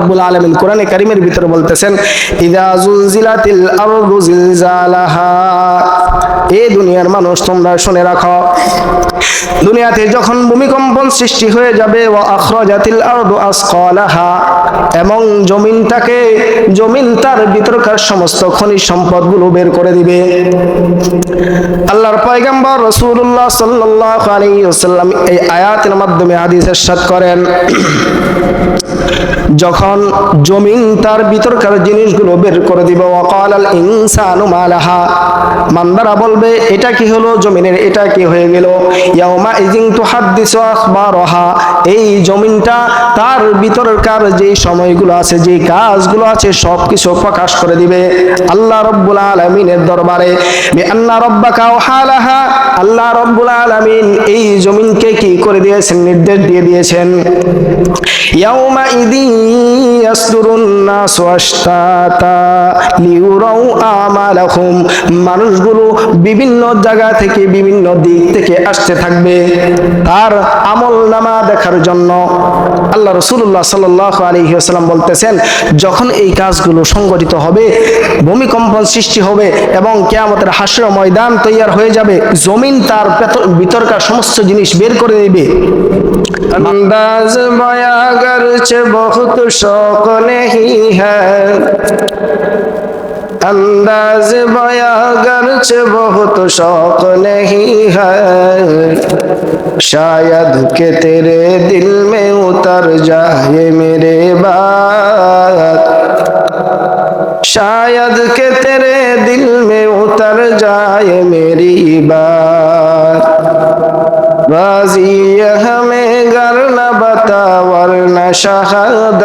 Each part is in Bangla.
রব্বুল আলামিন কোরআনে কারিমের ভিতরে বলতেছেন, ইদা জুলজিলাতিল আরদু জিলজালাহা। এই দুনিয়ার মানুষ, তোমরা শুনে রাখো। দুনিয়াতে যখন ভূমিকম্পন সৃষ্টি হয়ে যাবে, ওয়া আখরাজাতিল আরদু আসকালাহা, এবং জমিনটাকে, জমিন তার ভিতরকার সমস্ত খনিজ সম্পদগুলো বের করে দিবে। আল্লাহর পয়গম্বর রাসূলুল্লাহ সাল্লাল্লাহু আলাইহি ওয়াসাল্লাম এই আয়াতের মাধ্যমে হাদিস ইরশাদ করেন, যখন জমিন, তার ভিতরকার জিনিসগুলো বের করে দিবে। ওয়াকাল আল ইনসানু মালাহা। মান্দারা বলবে, এটা কি হলো জমিনের? এটা কি হয়ে গেল? ইয়াউমা ইজিং তুহাদ্দিসু আখবারহা এই জমিনটা তার ভিতরকার যে সময়গুলো আছে, যে কাজগুলো আছে সব কিছু প্রকাশ করে দিবে। আল্লাহ রব্বুল আলামিনের দরবারে বিআন্না রাব্বাকা ওয়াহালাহা আল্লাহ রব্বুল আলামিন এই জমিনকে কি করে দিয়েছেন? নির্দেশ দিয়ে দিয়েছেন। ইয়াউমা ইদিন ইয়াসদুরুন নাসু আশতাতা লিউরাউ আমালাহুম। মানুষগুলো বিভিন্ন জায়গা থেকে, বিভিন্ন দিক থেকে আসতে থাকবে তার আমল নামা দেখার জন্য। আল্লাহ রসুল্লাহ সাল্লাহ আলহি আসাল্লাম বলতেছেন, যখন এই কাজগুলো সংগঠিত হবে, ভূমিকম্পন সৃষ্টি হবে এবং কেয়ামতের হাস্য ময়দান তৈয়ার হয়ে যাবে জমিন তার পেত- ভিতরকার সমস্ত জিনিস বের করে দেবে अंदाज बया गर्च बहुत शौक नहीं है अंदाज बया गर्च बहुत शौक नहीं है शायद के तेरे दिल में उतर जाए मेरे बात शायद के तेरे दिल में उतर जाए मेरी बात राजी है हमें गर न बता वरना शहादत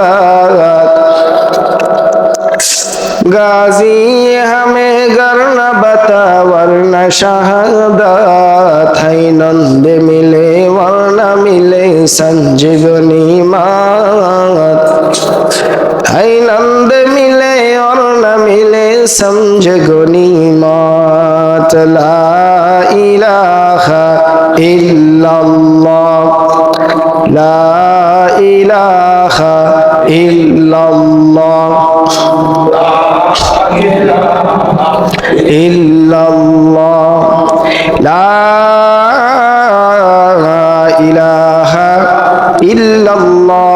गाजी हमें गर न बता वरना शहादत है नंद मिले वरना मिले संजीवनी मात है नंद मिले और न मिले समझ गुनी मात ला इलाहा इल्लल्लाह ला इलाहा इल्लल्लाह इल्लल्लाह ला इलाहा इल्लल्लाह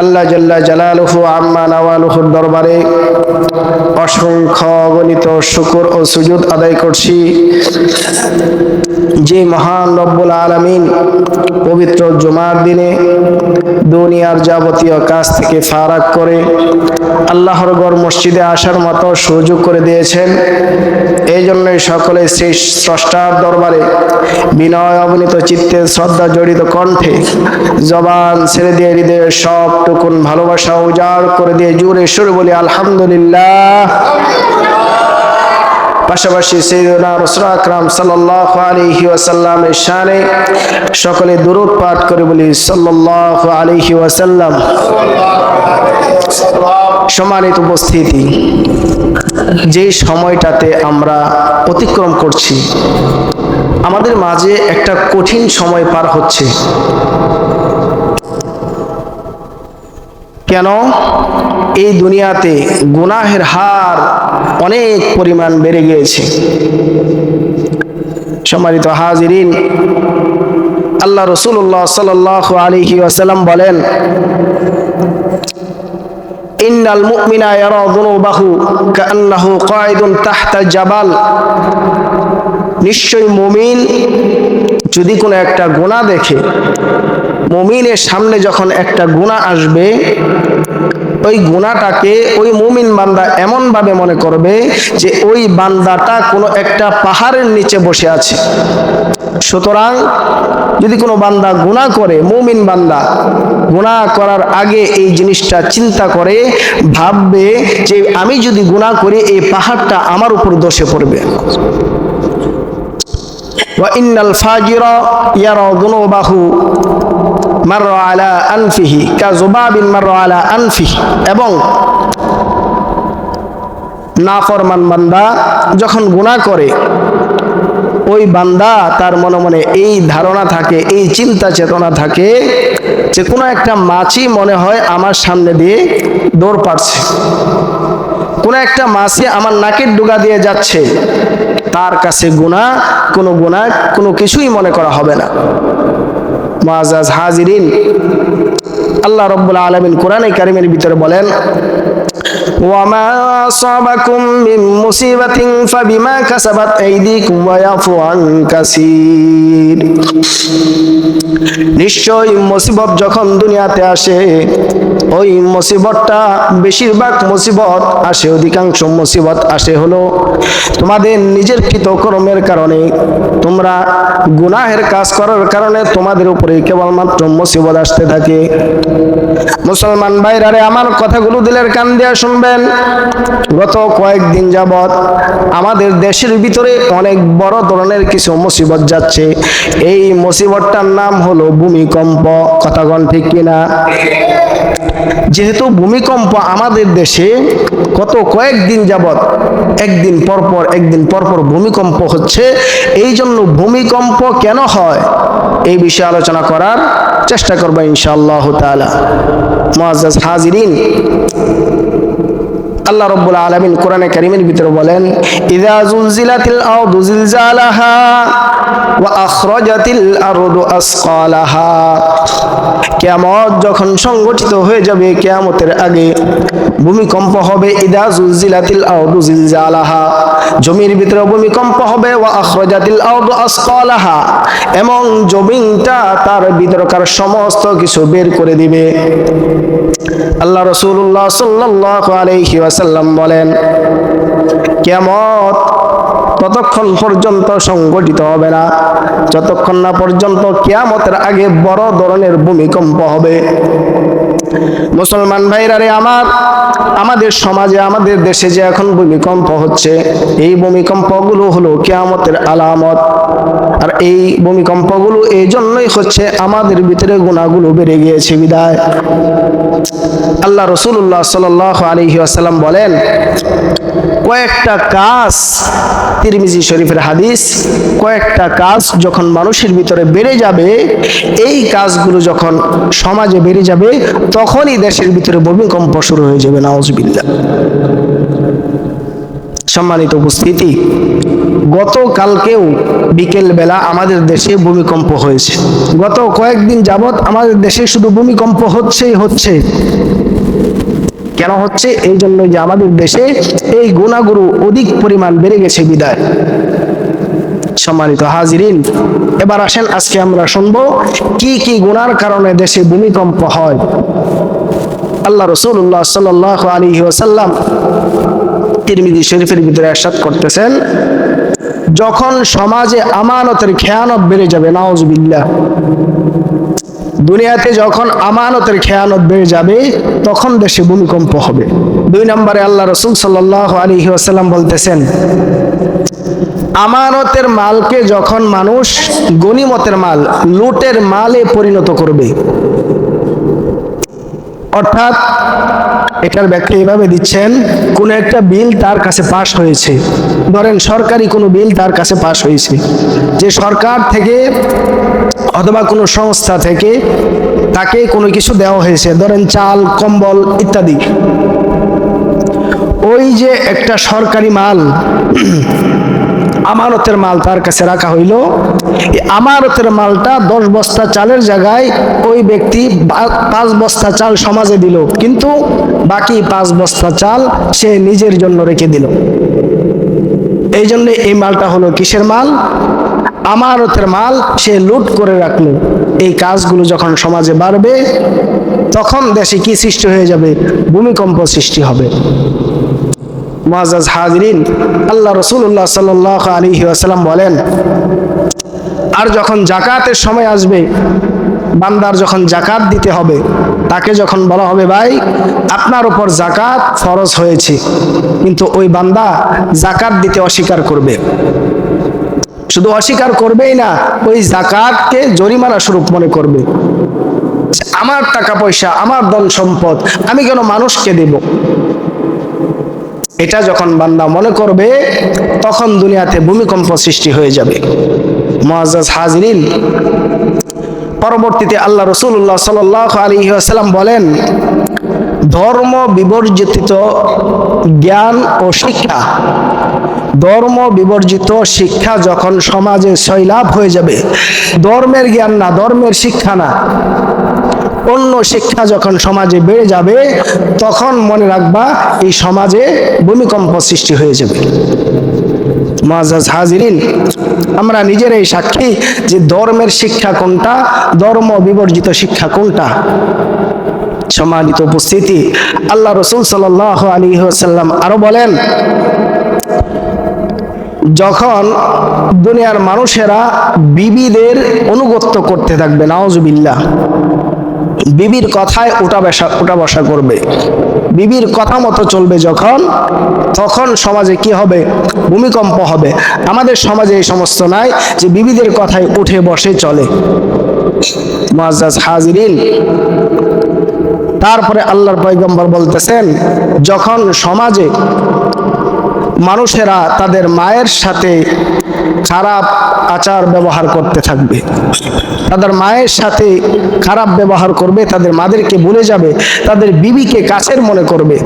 আল্লাহ জাল্লা জালালুহু আম্মা নাওয়ালুহুর দরবারে অসংখ্য অগণিত শুকুর ও সুজুদ আদায় করছি। যে মহান রব্বুল আলামিন পবিত্র জুমার দিনে দুনিয়ার যাবতীয় কাজ থেকে ফারাক করে আল্লাহর গড় মসজিদে আসার মতো সুযোগ করে দিয়েছেন। এই জন্যই সকলে সেই স্রষ্টার দরবারে বিনয় অবনীত চিত্তে শ্রদ্ধা জড়িত কণ্ঠে জবান ছেড়ে দিয়ে হৃদয়ের সবটুকুন ভালোবাসা উজাড় করে দিয়ে জুড়ে সুরে বলি, আলহামদুলিল্লাহ। পাশাপাশি রসুল আকরাম আলাইহি ওয়াসাল্লামের সকলে পাঠ করে বলি আলাইহি ওয়াসাল্লাম। সম্মানিত উপস্থিতি, যে সময়টাতে আমরা অতিক্রম করছি, আমাদের মাঝে একটা কঠিন সময় পার হচ্ছে। কেন? এই দুনিয়াতে গুনাহের হার অনেক পরিমাণ বেড়ে গিয়েছে। সম্মানিত হাজিরিন, আল্লাহ রসুল্লাহ সাল আলিহি ওয়াসাল্লাম বলেন, ইন্নাল মুমিনা ইয়ারা যুনুবাহু কান্নাহু কায়িদুন তাহতা জাবাল। নিশ্চয় মুমিন যদি কোনো একটা গুনাহ দেখে, মুমিনের সামনে যখন একটা গুনাহ আসবে ওই গুণাটাকে ওই মুমিন বান্দা এমন ভাবে মনে করবে যে ওই বান্দাটা কোনো একটা পাহাড়ের নিচে বসে আছে সুতরাং যদি কোনো বান্দা গুণা করে মুমিন বান্দা গুণা করার আগে এই জিনিসটা চিন্তা করে ভাববে যে আমি যদি গুণা করি এই পাহাড়টা আমার উপর দোষে পড়বে وإن الفاجر يرى ذنوبه মার আলা আনফিহি কা জুবাবিন মার আলা আনফিহি। এবং নাফরমান বান্দা যখন গুণা করে, ওই বান্দা তার মনে মনে এই ধারণা থাকে, এই চিন্তা চেতনা থাকে যে কোনো একটা মাছি মনে হয় আমার সামনে দিয়ে দৌড় পাচ্ছে কোনো একটা মাছি আমার নাকের ডুগা দিয়ে যাচ্ছে, তার কাছে গুণা কোনো গুণা কোনো কিছুই মনে করা হবে না। মাজাজ হাজিরিন। আল্লাহ রব্বুল আলমিন কোরআনে কারিমের ভিতরে বলেন وما أصابكم من مصيبة فبما كسبت أيديكم ويعفو عن كثير নিশ্চয় মুসিবত যখন দুনিয়াতে আসে ওই মুসিবতটা বেশিরভাগ মুসিবত আসে অধিকাংশ মুসিবত আসে হলো তোমাদের নিজের কৃতকর্মের কারণে তোমরা গুনাহের কাজ করার কারণে তোমাদের উপরে কেবলমাত্র মুসিবত আসতে থাকে মুসলমান ভাইরারে আমার কথাগুলো দিলের কান দিয়া শুনবেন, গত কয়েকদিন যাবৎ আমাদের দেশের ভিতরে অনেক বড় ধরনের কিছু মুসিবত যাচ্ছে। এই মুসিবতটার নাম হলো ভূমিকম্প। কথাগণ ঠিক কিনা? যেহেতু ভূমিকম্প আমাদের দেশে কত কয়েকদিন যাবৎ, একদিন পরপর একদিন পরপর ভূমিকম্প হচ্ছে এই জন্য ভূমিকম্প কেন হয়? এই বিষয়ে আলোচনা করার চেষ্টা করব ইনশাআল্লাহ তাআলা। মুআজ্জাজ হাজিরিন আল্লাহ রব্বুল আলামিন কোরআনে কারীমের ভিতরে বলেন ইযা জুলজিলাতিল জিলজালাহা ওয়া আখরাজাতিল আরদু আসকালাহা। কিয়ামত যখন সংগঠিত হয়ে যাবে, কিয়ামতের আগে ভূমিকম্প হবে, ইদা জুলজিলাতিল আরদু জিলজালাহা। জমির ভিতরে ভূমিকম্প হবে, ওয়া আখরাজাতিল আরদু আসকালাহা। এবং জমিনটা তার ভিতরকার সমস্ত কিছু বের করে দিবে। আল্লাহ রসুল্লাহ সাল্লাহ আলহি ওয়াসাল্লাম বলেন কেমত ততক্ষণ পর্যন্ত সংগঠিত হবে না। যতক্ষণ না পর্যন্ত কেয়ামতের আগে বড় ধরনের ভূমিকম্প হবে। মুসলমান ভাইরারে আমার, আমাদের সমাজে, আমাদের দেশে যে এখন ভূমিকম্প হচ্ছে, এই ভূমিকম্পগুলো হলো কেয়ামতের আলামত। আর এই ভূমিকম্পগুলো এই জন্যই হচ্ছে আমাদের ভিতরে গুণাগুলো বেড়ে গিয়েছে বিদায়। আল্লাহ রসুল্লাহ সাল আলহি আসাল্লাম বলেন, কয়েকটা কাজ তিরমিজি শরীফের হাদিস, কয়েকটা কাজ যখন মানুষের ভিতরে বেড়ে যাবে, এই কাজগুলো যখন সমাজে বেড়ে যাবে, তখনই দেশের ভিতরে ভূমিকম্প শুরু হয়ে যাবে নাওজবিল্লা সম্মানিত উপস্থিতি, গতকালকেও বিকেল বেলা আমাদের দেশে ভূমিকম্প হয়েছে। গত কয়েকদিন যাবৎ আমাদের দেশে শুধু ভূমিকম্প হচ্ছেই হচ্ছে। কেন হচ্ছে? এই জন্য যে আমাদের দেশে এই গুণাগুরু অধিক পরিমাণ বেড়ে গেছে বিদায়। সম্মানিত হাজিরিন, এবার আসেন আজকে আমরা শুনব কি কি গুনার কারণে দেশে ভূমিকম্প হয়। আল্লাহ রসুল্লাহ সাল আলী ওসাল্লাম তিরমিদি শরীফের ভিতরে আসাদ করতেছেন, যখন সমাজে আমানতের খেয়ানত বেড়ে যাবে নওয়াজবিল্লাহ দুনিয়াতে যখন আমানতের খেয়ানত বেড়ে যাবে, তখন দেশে ভূমিকম্প হবে। দুই নম্বরে আল্লাহ রসুল সাল্লাহ আলী আসসালাম বলতেছেন, আমানতের মালকে যখন মানুষ গনিমতের মাল, লুটের মালে পরিণত করবে অর্থাৎ এটার ব্যাখ্যা এইভাবে দিচ্ছেন, কোন একটা বিল তার কাছে পাশ হয়েছে। ধরেন সরকারি কোনো বিল তার কাছে পাশ হয়েছে। যে সরকার থেকে অথবা কোনো সংস্থা থেকে তাকে কোনো কিছু দেওয়া হয়েছে, ধরেন চাল, কম্বল ইত্যাদি। ওই যে একটা সরকারি মাল আমানতের মাল তার কাছে রাখা হইল। আমানতের মালটা দশ বস্তা চালের জায়গায় ওই ব্যক্তি পাঁচ বস্তা চাল সমাজে দিল। কিন্তু বাকি পাঁচ বস্তা চাল সে নিজের জন্য রেখে দিল। এই জন্য এই মালটা হলো কিসের মাল? আমারতের মাল সে লুট করে রাখল। এই কাজগুলো যখন সমাজে বাড়বে, তখন দেশে কি সৃষ্টি হয়ে যাবে? ভূমিকম্প সৃষ্টি হবে। মুআজ্জাজ হাজরিন, আল্লাহ রসুল্লাহ সাল আলী আসালাম বলেন, আর যখন জাকাতের সময় আসবে, বান্দার যখন জাকাত দিতে হবে, তাকে যখন বলা হবে, ভাই, আপনার উপর জাকাত ফরজ হয়েছে, কিন্তু ওই বান্দা জাকাত দিতে অস্বীকার করবে। শুধু অস্বীকার করবেই না, ওই জাকাতকে জরিমানা স্বরূপ মনে করবে। আমার টাকা পয়সা, আমার ধন সম্পদ, আমি কেন মানুষকে দেব? এটা যখন বান্দা মনে করবে, তখন দুনিয়াতে ভূমিকম্প সৃষ্টি হয়ে যাবে। মুআজ্জাজ হাজরিন, পরবর্তীতে আল্লাহ রসুল্লাহ সাল আলী আসাল্লাম বলেন, ধর্ম বিবর্জিত জ্ঞান ও শিক্ষা। ধর্ম বিবর্জিত শিক্ষা যখন সমাজে সৈলাভ হয়ে যাবে, ধর্মের জ্ঞান না, ধর্মের শিক্ষা না। অন্য শিক্ষা যখন সমাজে বেড়ে যাবে, তখন মনে রাখবা এই সমাজে ভূমিকম্প সৃষ্টি হয়ে যাবে। মাজাজ হাজিরিন, আমরা নিজেরাই সাক্ষী যে ধর্মের শিক্ষা কোনটা, ধর্ম বিবর্জিত শিক্ষা কোনটা? সম্মানিত উপস্থিতি, আল্লাহ রসুল সাল আলী সাল্লাম আরও বলেন, যখন দুনিয়ার মানুষেরা বিবিদের অনুগত্য করতে থাকবে নাওজবিল্লাহ বিবির কথায় ওটা বসা, উঠা বসা করবে। বিবির কথা মতো চলবে যখন, তখন সমাজে কি হবে? ভূমিকম্প হবে। আমাদের সমাজে এই সমস্ত নাই যে বিবিদের কথায় উঠে বসে চলে। মুআজ্জাজ হাজিরিন, তারপরে আল্লাহর পয়গম্বর বলতেছেন, যখন সমাজে মানুষেরা তাদের মায়ের সাথে খারাপ আচার ব্যবহার করতে থাকবে। তাদের মায়ের সাথে খারাপ ব্যবহার করবে, তাদের মাদেরকে ভুলে যাবে, তাদের বিবিকে কাছের মনে করবে,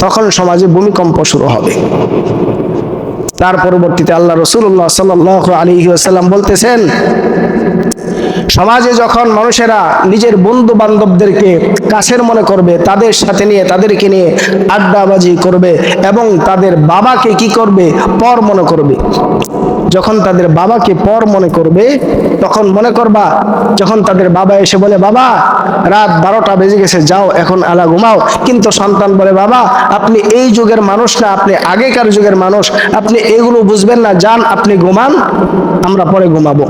তখন সমাজে ভূমিকম্প শুরু হবে। তার পরবর্তীতে আল্লাহ রসুল্লাহ সাল আলী আসাল্লাম বলতেছেন, সমাজে যখন মানুষেরা নিজের বন্ধু বান্ধবদেরকে কাছের মনে করবে, তাদের সাথে নিয়ে, তাদেরকে নিয়ে আড্ডাবাজি করবে এবং তাদের বাবাকে কি করবে? পর মনে করবে। যখন তাদের বাবাকে পর মনে করবে, তখন মনে করবা, যখন তাদের বাবা এসে বলে, বাবা, রাত বারোটা বেজে গেছে, যাও, এখন আলা ঘুমাও। কিন্তু সন্তান বলে, বাবা, আপনি এই যুগের মানুষ না, আপনি আগেকার যুগের মানুষ। আপনি এগুলো বুঝবেন না, যান, আপনি ঘুমান, আমরা পরে ঘুমাবো।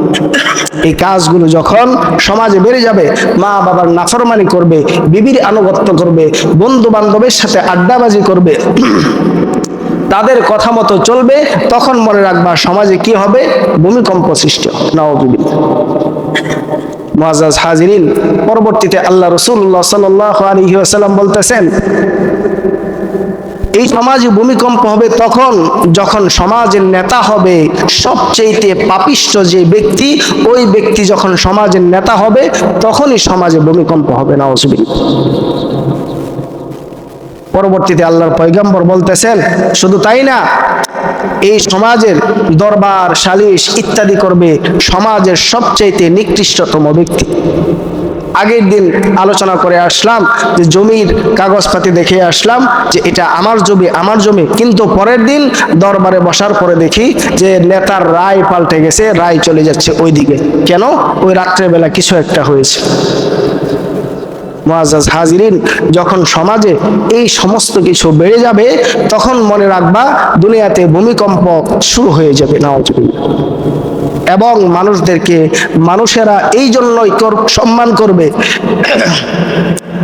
এই কাজগুলো যখন সমাজে বেড়ে যাবে, মা বাবার নাফরমানি করবে, বিবির আনুগত্য করবে বন্ধু বান্ধবের সাথে আড্ডাবাজি করবে তাদের কথা মতো চলবে, তখন মনে রাখবা সমাজে কি হবে? ভূমিকম্প সৃষ্টি নওয়াজ মুআজ্জাজ হাজিরিন, পরবর্তীতে আল্লাহ রসুল্লাহ সাল্লাহ আলী আসাল্লাম বলতেছেন, এই সমাজে ভূমিকম্প হবে তখন যখন সমাজের নেতা হবে সবচেয়েতে পাপিষ্ট যে ব্যক্তি, ওই ব্যক্তি যখন সমাজের নেতা হবে, তখনই সমাজে ভূমিকম্প হবে। না অসুবিধা পরবর্তীতে আল্লাহর পয়গম্বর বলতেছেন, শুধু তাই না, এই সমাজের দরবার, সালিশ ইত্যাদি করবে সমাজের সবচেয়ে নিকৃষ্টতম ব্যক্তি। আগের দিন আলোচনা করে আসলাম যে জমির কাগজপাতি দেখে আসলাম যে এটা আমার জমি আমার জমি। কিন্তু পরের দিন দরবারে বসার পরে দেখি যে নেতার রায় পাল্টে গেছে, রায় চলে যাচ্ছে ওইদিকে। কেন? ওই রাত্রেবেলা কিছু একটা হয়েছে। মুআজ্জাজ হাজিরিন, যখন সমাজে এই সমস্ত কিছু বেড়ে যাবে, তখন মনে রাখবা দুনিয়াতে ভূমিকম্প শুরু হয়ে যাবে নাওজবিল্লাহ এবং মানুষদেরকে, মানুষেরা এই জন্যই সম্মান করবে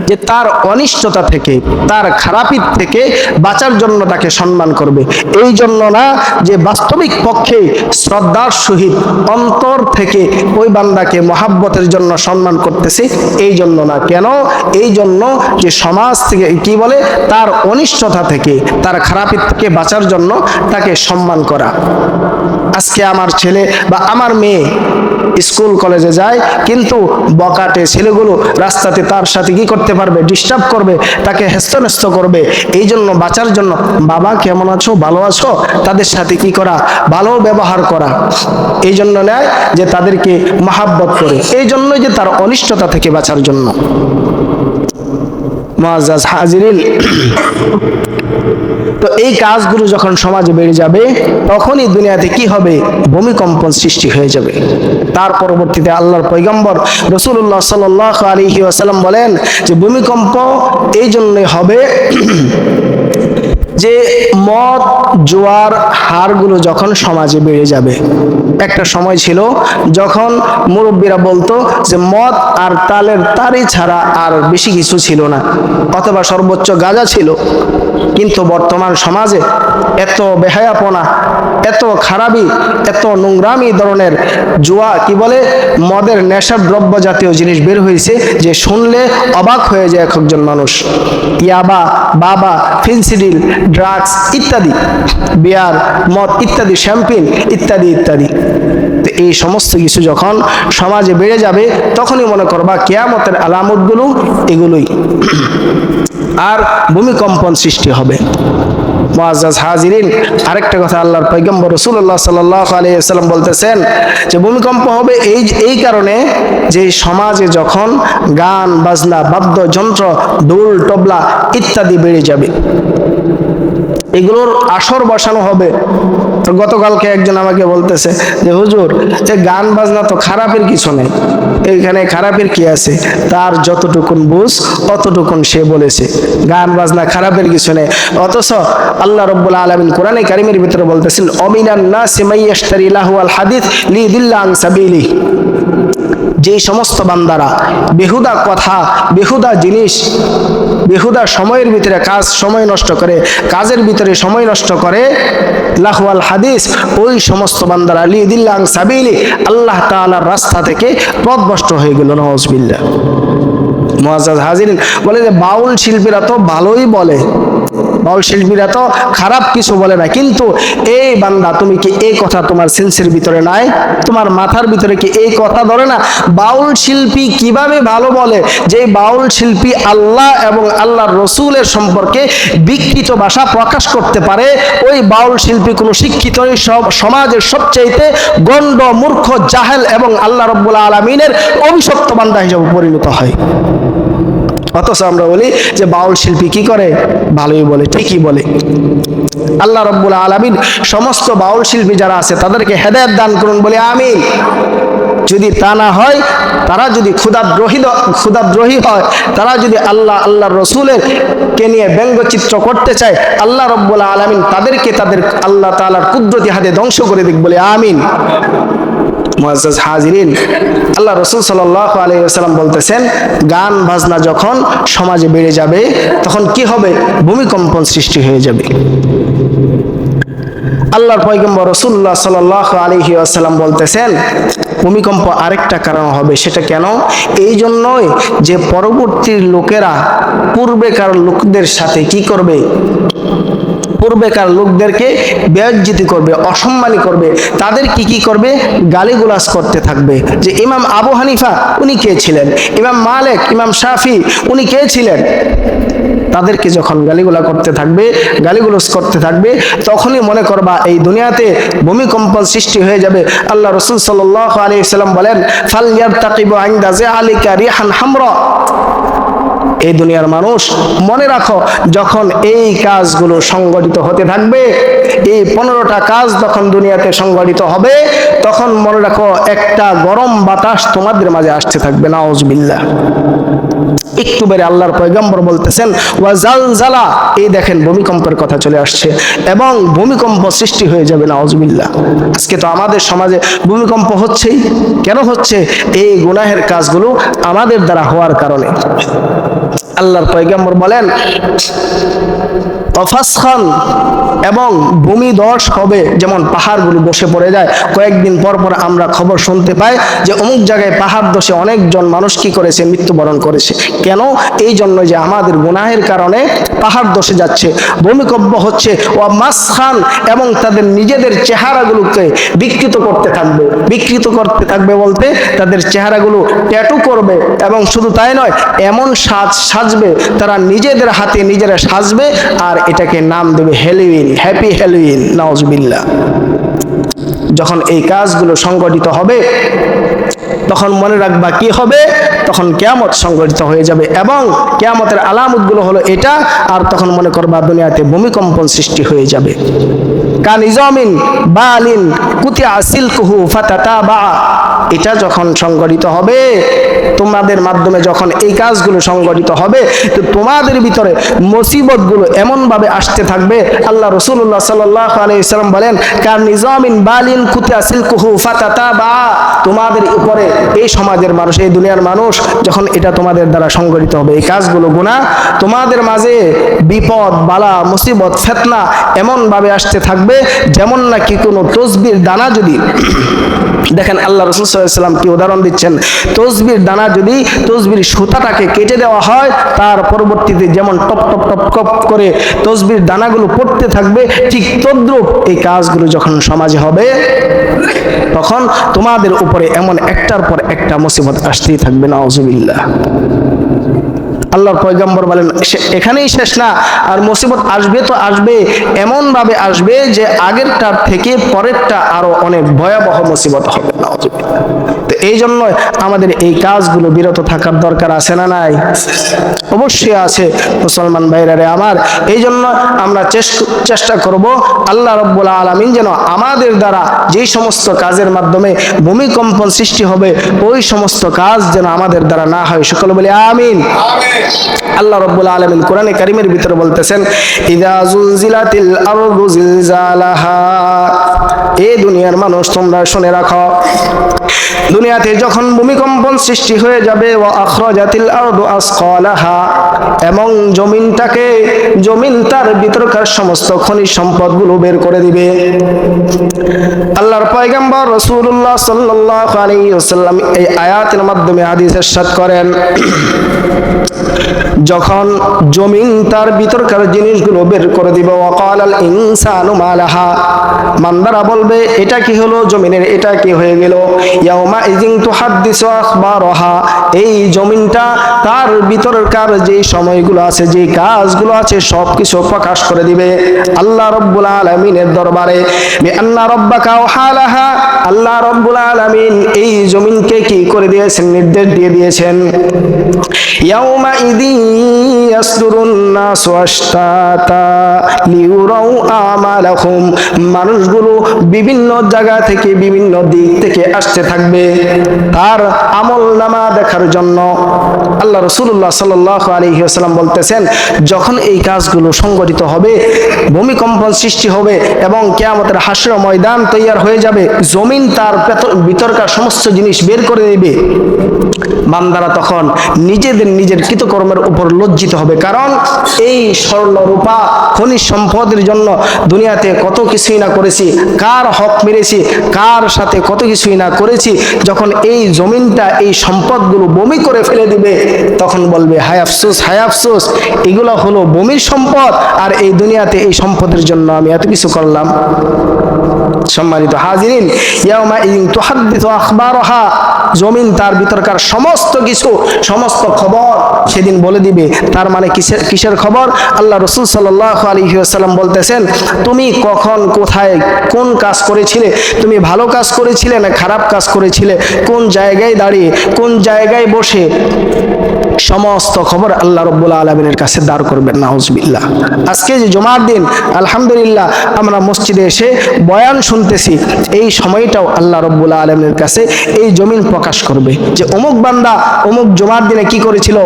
যে তার অনিষ্টতা থেকে, তার খারাপির থেকে বাঁচার জন্য তাকে সম্মান করবে। এই জন্য না যে বাস্তবিক পক্ষে শ্রদ্ধার সহিত অন্তর থেকে ওই বান্দাকে মহাব্বতের জন্য সম্মান করতেছে, এই জন্য না। কেন? এই জন্য যে সমাজ থেকে কি বলে? তার অনিষ্টতা থেকে, তার খারাপির থেকে বাঁচার জন্য তাকে সম্মান করা। আজকে আমার ছেলে বা আমার মেয়ে স্কুল, কলেজে যায়, কিন্তু বকাটে ছেলেগুলো রাস্তাতে তার সাথে কি করতে পারবে ডিস্টার্ব করবে, তাকে হেস্তনেস্ত করবে, এই জন্য বাঁচার জন্য বাবা কেমন আছো, ভালো আছো? তাদের সাথে কি করা? ভালো ব্যবহার করা। এই জন্য নেয় যে তাদেরকে মহাব্বত করে। এই জন্যই যে তার অনিষ্টতা থেকে বাঁচার জন্য। মুআজ্জাজ হাজিরিন। তো এই কাজগুলো যখন সমাজে বেড়ে যাবে, তখনই দুনিয়াতে কি হবে? ভূমিকম্পন সৃষ্টি হয়ে যাবে। তার পরবর্তীতে আল্লাহর পৈগম্বর রসুল্লাহ সাল আলী আসালাম বলেন যে, ভূমিকম্প এই জন্যই হবে যে, মদ, জোয়ার হারগুলো যখন সমাজে বেড়ে যাবে একটা সময় ছিল যখন মুরব্বীরা বলতো যে মদ আর তালের তারি ছাড়া আর বেশি কিছু ছিল না, অথবা সর্বোচ্চ গাজা ছিল। কিন্তু বর্তমান সমাজে এত বেহায়াপনা, এত খারাপি, এত নোংরামি ধরনের জুয়া, কি বলে, মদের নেশার দ্রব্য জাতীয় জিনিস বের হয়েছে যে শুনলে অবাক হয়ে যায় এক একজন মানুষ। ইয়াবা, বাবা, ফিনসিডিল, ড্রাগস ইত্যাদি, বিয়ার, মদ ইত্যাদি, শ্যাম্পিন ইত্যাদি ইত্যাদি। তো এই সমস্ত কিছু যখন সমাজে বেড়ে যাবে, তখনই মনে করবা কেয়ামতের আলামতগুলো এগুলোই। আর ভূমিকম্পন সৃষ্টি হবে। মুআজ্জাজ হাজিরিন, আরেকটা কথা আল্লাহর পয়গম্বর রাসূলুল্লাহ সাল্লাল্লাহু আলাইহি ওয়াসাল্লাম বলতেছেন যে, ভূমিকম্প হবে এই এই কারণে যে সমাজে যখন গান, বাজনা, বাদ্যযন্ত্র দোল তবলা ইত্যাদি বেড়ে যাবে, এগুলোর আসর বসানো হবে। তো গতকালকে একজন আমাকে বলতেছে যে, হুজুর যে গান বাজনা তো খারাপের কিছু নেই। এইখানে খারাপের কি আছে? তার যতটুকুন বুঝ, অতটুকুন সে বলেছে। গান বাজনা খারাপের কিছু নেই। অথচ আল্লাহ রব্বুল আলমিন কোরআনে কারিমের ভিতরে বলতেছেন অমিনান্না সিমাইয়াস্তারি লাহু আল হাদিস লি দিল্লা আন সাবিলি যেই সমস্ত বান্দারা বেহুদা কথা, বেহুদা জিনিস, বেহুদা সময়ের ভিতরে কাজ সময় নষ্ট করে, কাজের ভিতরে সময় নষ্ট করে, লাহওয়াল হাদিস, ওই সমস্ত বান্দারা আলী দিল্লাং সাবিলি, আল্লাহ তাআলার রাস্তা থেকে পথভ্রষ্ট হয়ে গেল নওয়াজবিল্লা মুআজ্জাজ হাজিরিন বলে যে, বাউল শিল্পীরা তো ভালোই বলে। বাউল শিল্পীরা তো খারাপ কিছু বলে না কিন্তু এই বান্দা, তুমি কি এই কথা তোমার সেন্সের ভিতরে নাই? তোমার মাথার ভিতরে কি এই কথা ধরে না? বাউল শিল্পী কীভাবে ভালো বলে যে বাউল শিল্পী আল্লাহ এবং আল্লাহর রসুলের সম্পর্কে বিকৃত ভাষা প্রকাশ করতে পারে? ওই বাউল শিল্পী কোনো শিক্ষিত সব সমাজের সবচাইতে গণ্ড, মূর্খ, জাহেল এবং আল্লাহ রব্বুল আলমিনের অভিশপ্ত বান্দা হিসেবে পরিণত হয়। অথচ আমরা বলি যে বাউল শিল্পী কি করে? ভালোই বলে, ঠিকই বলে। আল্লাহ রব্বুল আলমিন সমস্ত বাউল শিল্পী যারা আছে, তাদেরকে হেদায়ত দান করুন, বলে আমিন। যদি তা না হয়, তারা যদি ক্ষুদাদ্রোহী ক্ষুদাদ্রোহী হয়, তারা যদি আল্লাহ আল্লাহ রসুলের কে নিয়ে ব্যঙ্গচিত্র করতে চায়, আল্লাহ রব্বুল আলমিন তাদেরকে তাদের আল্লাহ তালার কুদরতি হাতে ধ্বংস করে দিক, বলে আমিন। মুআজ্জাজ হাজিরিন, আল্লাহ রসুল সাল্লাহ আলাইসাল্লাম বলতেছেন, গান বাজনা যখন সমাজে বেড়ে যাবে, তখন কি হবে? ভূমিকম্পন সৃষ্টি হয়ে যাবে। আল্লাহর পয়গম্বর রসুল্লাহ সাল্লাহ আলহি আসাল্লাম বলতেছেন, ভূমিকম্প আরেকটা কারণ হবে, সেটা কেন? এই জন্যই যে পরবর্তী লোকেরা পূর্বেকার লোকদের সাথে কি করবে? পূর্বেকার লোকদেরকে বেজ্জিতি করবে, অসম্মানী করবে। তাদের কি কি করবে? গালিগুলাস করতে থাকবে। যে ইমাম আবু হানিফা, উনি কে ছিলেন? ইমাম মালেক, ইমাম শাফি, উনি কে ছিলেন? তাদেরকে যখন গালিগুলা করতে থাকবে গালিগুলোস করতে থাকবে, তখনই মনে করবা এই দুনিয়াতে ভূমিকম্প সৃষ্টি হয়ে যাবে। আল্লাহ রসুল সাল্লাহ আলী সাল্লাম বলেন ফালিয়ার তাকিব আইন্দা যে আলিকা রিহান হামরা। এই দুনিয়ার মানুষ, মনে রাখো, যখন এই কাজগুলো সংগঠিত হতে থাকবে, এই পনেরোটা কাজ যখন দুনিয়াতে সংগঠিত হবে, তখন মনে রাখো একটা গরম বাতাস তোমাদের মাঝে আসতে থাকবে নাউজবিল্লা একটু বেড়ে আল্লাহর পয়গম্বর বলতেছেন ওয়াজালজালা এই দেখেন ভূমিকম্পের কথা চলে আসছে, এবং ভূমিকম্প সৃষ্টি হয়ে যাবে না নাউজবিল্লা আজকে তো আমাদের সমাজে ভূমিকম্প হচ্ছেই। কেন হচ্ছে? এই গুনাহের কাজগুলো আমাদের দ্বারা হওয়ার কারণে। আল্লাহর পয়গম্বর বলেন, অফাসখান এবং ভূমি দশ হবে, যেমন পাহাড়গুলো বসে পড়ে যায়। কয়েকদিন পর পর আমরা খবর শুনতে পাই যে অমুক জায়গায় পাহাড় দোষে অনেকজন মানুষ কি করেছে? মৃত্যুবরণ করেছে। কেন? এই জন্য যে আমাদের গুনাহের কারণে পাহাড় দোষে যাচ্ছে, ভূমিকম্প হচ্ছে ও মাসখান এবং তাদের নিজেদের চেহারাগুলোকে বিকৃত করতে থাকবে। বিকৃত করতে থাকবে বলতে তাদের চেহারাগুলো ট্যাটু করবে এবং শুধু তাই নয়, এমন সাজ সাজবে, তারা নিজেদের হাতে নিজেরা সাজবে আর এটাকে নাম দেবে হেলোইন হ্যাপি হেলোইন নওয়াজবিল্লা যখন এই কাজগুলো সংগঠিত হবে তখন মনে রাখবা কি হবে? তখন কেয়ামত সংগঠিত হয়ে যাবে এবং কেয়ামতের আলামতগুলো হলো এটা, আর তখন মনে করবা দুনিয়াতে ভূমিকম্পন সৃষ্টি হয়ে যাবে। কানিজমিন বালিন কুতিয়া সিলকুহু ফাতাতা বা এটা যখন সংগঠিত হবে, তোমাদের মাধ্যমে যখন এই কাজগুলো সংগঠিত হবে, তো তোমাদের ভিতরে মুসিবতগুলো এমনভাবে আসতে থাকবে। আল্লাহ রসুল্লাহ সাল্লাহ আলাইসাল্লাম বলেন কার নিজামিন বালিন কুতা সিলকুহু ফাতাতা বা তোমাদের উপরে এই সমাজের মানুষ, এই দুনিয়ার মানুষ যখন এটা তোমাদের দ্বারা সংগঠিত হবে, এই কাজগুলো গুণা তোমাদের মাঝে বিপদ, বালা, মুসিবত, ফেতনা এমনভাবে আসতে থাকবে যেমন নাকি কোনো তসবির দানা যদি, দেখেন আল্লাহ রসুল সাল্লাম কি উদাহরণ দিচ্ছেন? তসবির দানা যদি তসবির সুতাটাকে কেটে দেওয়া হয়, তার পরবর্তীতে যেমন টপ টপ টপ টপ করে তসবির দানাগুলো পড়তে থাকবে, ঠিক তদ্রুপ এই কাজগুলো যখন সমাজে হবে, তখন তোমাদের উপরে এমন একটার পর একটা মুসিবত আসতেই থাকবে না অজুবিল্লাহ আল্লাহর পয়গম্বর বলেন এখানেই শেষ না। আর মুসিবত আসবে তো আসবে এমন ভাবে আসবে যে আগেরটার থেকে পরেরটা আরও অনেক ভয়াবহ মুসিবত হবে। নাউজুবিল্লাহ। তো এই জন্য আমাদের এই কাজগুলো বিরত থাকার দরকার আছে না নাই? অবশ্যই আছে, মুসলমান ভাইরা রে আমার। এই জন্য আমরা চেষ্ট- চেষ্টা করব, আল্লাহ রব্বুল আলমিন যেন আমাদের দ্বারা যেই সমস্ত কাজের মাধ্যমে ভূমিকম্পন সৃষ্টি হবে, ওই সমস্ত কাজ যেন আমাদের দ্বারা না হয়। সকল বলে আমিন। আল্লাহ রব্বুল আলমিন কোরআনে কারিমের ভিতরে বলতেছেন, ইদা জুলজিলাতিল আরদু জিলজালাহা। এ দুনিয়ার মানুষ, তোমরা শুনে রাখো। দুনিয়াতে যখন ভূমিকম্পন সৃষ্টি হয়ে যাবে ও আখরাজাতিল আরদু আসকালাহা, এবং জমিনটাকে, জমিন তার ভিতরকার সমস্ত খনিজ সম্পদগুলো বের করে দিবে। আল্লাহর পয়গম্বর রাসূলুল্লাহ সাল্লাল্লাহু আলাইহি ওয়াসাল্লাম এই আয়াতের মাধ্যমে হাদিস ইরশাদ করেন। যখন জমিন তার ভিতরকার জিনিসগুলো বের করে দিবে ওয়াকাল আল ইনসানু মালাহা। মান্দারা বলবে, এটা কি হলো জমিনের? এটা কি হয়ে গেল? ইয়াউমা ইজিং তুহাদ্দিসু আখবারহা এই জমিনটা তার ভিতরকার যে সময়গুলো আছে, যে কাজগুলো আছে সব কিছু প্রকাশ করে দিবে আল্লাহ রব্বুল আলামিনের দরবারে। আল্লাহ রব্বাকা হালাহা আল্লাহ রব্বুল আলামিন এই জমিনকে কি করে দিয়েছেন? নির্দেশ দিয়ে দিয়েছেন। يومئذ يصدر الناس أشتاتا ليروا أعمالهم মানুষগুলো বিভিন্ন জায়গা থেকে বিভিন্ন দিক থেকে আসতে থাকবে তার আমল নামা দেখার জন্য আল্লাহ রসুল্লাহ সাল্লাহ আলহি আসাল্লাম বলতেছেন যখন এই কাজগুলো সংগঠিত হবে ভূমিকম্পন সৃষ্টি হবে এবং কেয়ামতের হাস্য ময়দান তৈয়ার হয়ে যাবে জমিন তার পেত- ভিতরকার সমস্ত জিনিস বের করে দেবে বান্দারা তখন নিজেদের নিজের কৃতকর্মের উপর লজ্জিত হবে। কারণ এই স্বর্ণ রূপা খনিজ সম্পদের জন্য দুনিয়াতে কত কিছুই না করেছি, কার হক মেরেছি, কার সাথে কত কিছুই না করেছি, যখন এই জমিনটা, এই সম্পদগুলো বমি করে ফেলে দিবে, তখন বলবে, হায় আফসোস হায় আফসোস, এগুলো হলো বমির সম্পদ, আর এই দুনিয়াতে এই সম্পদের জন্য আমি এত কিছু করলাম। সম্মানিত হাজিরিন, ইয়াউমা ইদিন তুহাদ্দিসু আখবারহা, জমিন তার ভিতরকার সমস্ত কিছু, সমস্ত খবর সেদিন বলে দিবে। তার মানে কিসের কিসের খবর? আল্লাহ রসুল সাল্লাহ আলী সাল্লাম বলতেছেন, তুমি কখন কোথায় কোন কাজ করেছিলে? তুমি ভালো কাজ করেছিলে না খারাপ কাজ করেছিলে? কোন জায়গায় দাঁড়িয়ে, কোন জায়গায় বসে সমস্ত খবর আল্লাহ রব্বুল আলমিনের কাছে দাঁড় করবেন, নাউজবিল্লাহ। আজকে যে জমার দিন, আলহামদুলিল্লাহ আমরা মসজিদে এসে বয়ান শুনতেছি, এই সময়টাও আল্লাহ রব্বুল আলমিনের কাছে এই জমিন প্রকাশ করবে। যে অমুক বান্দা অমুক জমার দিনে কি করেছিল,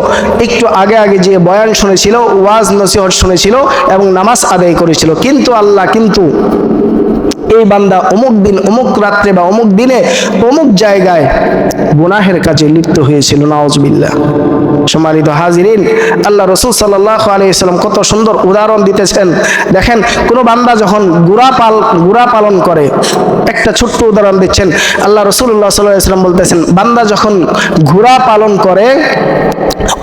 একটু আগে আগে যে বয়ান শুনেছিল, ওয়াজ নসিহত শুনেছিল এবং নামাজ আদায় করেছিল, কিন্তু আল্লাহ কিন্তু এই বান্দা অমুক দিন, অমুক রাত্রে বা অমুক দিনে অমুক জায়গায় গুনাহের কাজে লিপ্ত হয়েছিল নওয়াজবিল্লাহ সম্মানিত হাজিরিন, আল্লাহ রসুল সাল্লাহ আলাইসাল্লাম কত সুন্দর উদাহরণ দিতেছেন। দেখেন, কোনো বান্দা যখন গুড়া পাল, গুড়া পালন করে, একটা ছোট্ট উদাহরণ দিচ্ছেন। আল্লাহ রসুল্লাহ সাল্লাম বলতেছেন, বান্দা যখন ঘোড়া পালন করে,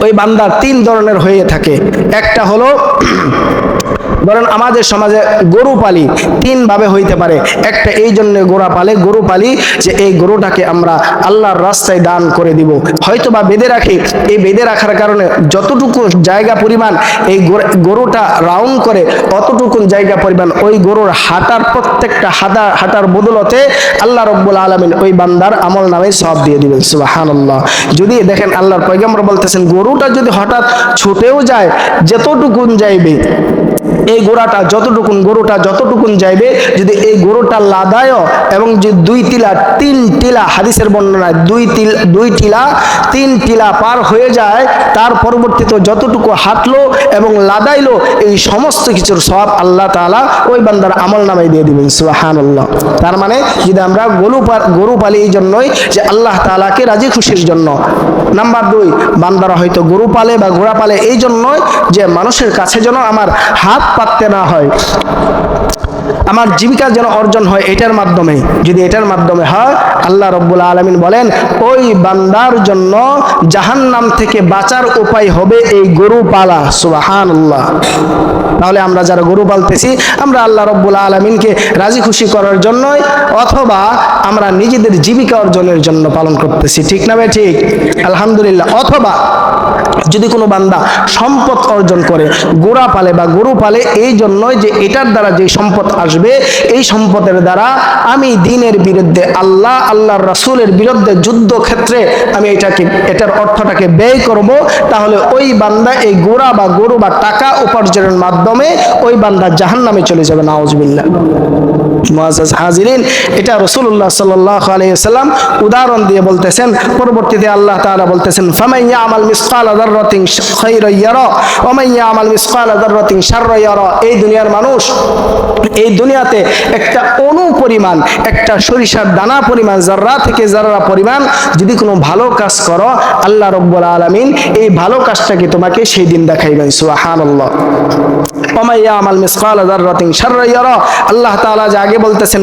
ওই বান্দা তিন ধরনের হয়ে থাকে। একটা হলো ধরেন আমাদের সমাজে গরু পালি তিন ভাবে হইতে পারে। একটা এই জন্য গোড়া পালে, গরু পালি যে এই গরুটাকে আমরা আল্লাহর রাস্তায় দান করে দিব। হয়তো বা বেঁধে রাখি, এই বেঁধে রাখার কারণে যতটুকু জায়গা পরিমাণ এই গরুটা রাউন্ড করে, অতটুকু জায়গা পরিমাণ ওই গরুর হাঁটার প্রত্যেকটা হাঁটা হাঁটার বদলতে আল্লাহ রব্বুল আলমিন ওই বান্দার আমল নামে সব দিয়ে দিবেন। সুবাহান আল্লাহ যদি দেখেন আল্লাহর পয়গম্বর বলতেছেন, গরুটা যদি হঠাৎ ছুটেও যায়, যতটুকুন যাইবে এই গোড়াটা যতটুকুন গরুটা যতটুকুন যাইবে, যদি এই গরুটা লাদায় এবং যে দুই টিলা তিন টিলা হাদিসের বর্ণনায় দুই তিল, দুই টিলা তিন টিলা পার হয়ে যায়, তার পরবর্তীতে যতটুকু হাঁটলো এবং লাদাইলো, এই সমস্ত কিছুর সব আল্লাহ তাআলা ওই বান্দার আমল নামাই দিয়ে দিবেন, সুবহানাল্লাহ। তার মানে যদি আমরা গরু গরু পালি এই জন্যই যে আল্লাহ তাআলাকে রাজি খুশির জন্য। নাম্বার দুই, বান্দারা হয়তো গরু পালে বা ঘোড়া পালে এই জন্যই যে মানুষের কাছে যেন আমার হাত পাততে না হয়। আমার জীবিকা যেন অর্জন হয় এটার মাধ্যমে। যদি এটার মাধ্যমে হয়, আল্লাহ রব্বুল আলমিন বলেন, ওই বান্দার জন্য জাহান্নাম থেকে বাঁচার উপায় হবে এই গরু পালা সুবাহান আল্লাহ তাহলে আমরা যারা গরু পালতেছি, আমরা আল্লাহ রব্বুল আলমিনকে রাজি খুশি করার জন্যই অথবা আমরা নিজেদের জীবিকা অর্জনের জন্য পালন করতেছি। ঠিক না ভাই? ঠিক? আলহামদুলিল্লাহ। অথবা যদি কোনো বান্দা সম্পদ অর্জন করে, গোড়া পালে বা গরু পালে, এই জন্যই যে এটার দ্বারা যে সম্পদ আসবে এই সম্পদের দ্বারা আমি দিনের বিরুদ্ধে আল্লাহ, আল্লাহর রাসুলের বিরুদ্ধে যুদ্ধ ক্ষেত্রে আমি এটাকে, এটার অর্থটাকে ব্যয় করব। তাহলে ওই বান্দা, এই গোড়া বা গরু বা টাকা উপার্জনের মাধ্যমে ওই বান্দা জাহান নামে চলে যাবে মুআজ্জাজ হাজিরিন, এটা উদাহরণ দিয়ে বলতেছেন, পরবর্তীতে আল্লাহ বলতেছেন মিসকালা মিসকালা এই দুনিয়ার মানুষ, এই দুনিয়াতে একটা পরিমাণ, একটা সরিষার দানা পরিমাণ জাররা থেকে জাররা পরিমাণ, যদি কোনো ভালো কাজ করো, আল্লাহ রব্বুল আলামিন এই ভালো কাজটাকে তোমাকে সেই দিন দেখাইবেন, সুবহানাল্লাহ। ওমা ইয়ামাল মিসকালা যাররাতিন শাররান ইয়ারা, আল্লাহ তাআলা যে বলতেছেন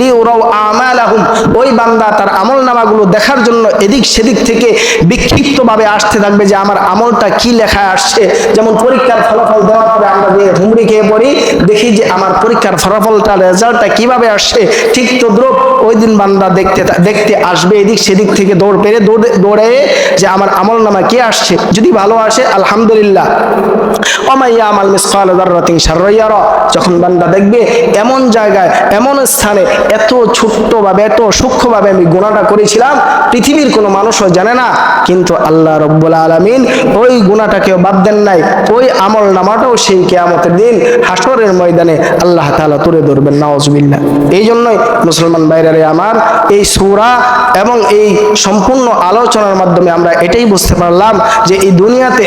লিউরাউ আমালাহুম। ওই বান্দা তার আমল নামাগুলো দেখার জন্য এদিক সেদিক থেকে বিক্ষিপ্তভাবে আসতে থাকবে যে আমার আমলটা কি লেখা আসছে। যেমন পরীক্ষার ফলাফল দেওয়ার পরে আমরা যে হুমড়ি খেয়ে পড়ি, দেখি যে আমার পরীক্ষার ফলাফলটা, রেজাল্টটা কীভাবে আসছে। ঠিক তদ্রুপ ওই দিন বান্দা দেখতে দেখতে আসবে এদিক সেদিক থেকে দৌড় পেরে দৌড়ে দৌড়ে যে আমার আমল নামা কি আসছে। যদি ভালো আসে, আলহামদুলিল্লাহ। অমাইয়া আমাল মিসকাল যখন বান্দা দেখবে এমন জায়গায় এমন স্থানে এত ছোট্টভাবে, এত সূক্ষ্মভাবে আমি গুণাটা করেছিলাম, পৃথিবীর কোনো মানুষও জানে না। কিন্তু আল্লাহ রব্বুল আলমিন ওই গুণাটাকেও বাদ দেন নাই। ওই আমল নামাটাও সেই কেয়ামতের দিন হাসরের ময়দানে আল্লাহ তাআলা তুলে ধরবেন নওয়াজবিল্লাহ এই জন্যই মুসলমান বাইরে আমার, এই সূরা এবং এই সম্পূর্ণ আলোচনার মাধ্যমে আমরা এটাই বুঝতে পারলাম যে এই দুনিয়াতে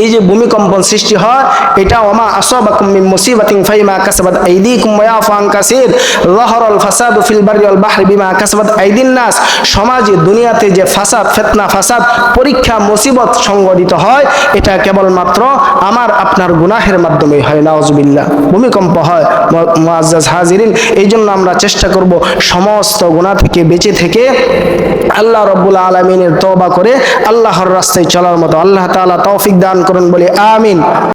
এই যে ভূমিকম্পন সৃষ্টি হয়, এটা ওমা আসাবাকুম মিন মুসিবাতিন ফাইমা কাসাবাত আইদিকুম ওয়া ইয়াফু আন কাসীর যাহারাল ফাসাদু ফিল বাররি ওয়াল বাহরি বিমা কাসাবাত আইদিন নাস। সমাজে, দুনিয়াতে যে ফাসাদ, ফিতনা ফাসাদ, পরীক্ষা, মুসিবত সংঘটিত হয়, এটা কেবলমাত্র আমার, আপনার গুনাহের মাধ্যমে হয়। নাউজুবিল্লাহ। ভূমিকম্প হয় মুআজ্জাজ হাজিরিন। এই জন্য আমরা চেষ্টা করব সমস্ত গুনাহ থেকে বেঁচে থেকে আল্লাহ রব্বুল আলমিনের তওবা করে আল্লাহর রাস্তায় চলার মতো। আল্লাহ তাআলা তৌফিক দান করুন বলে আমিন।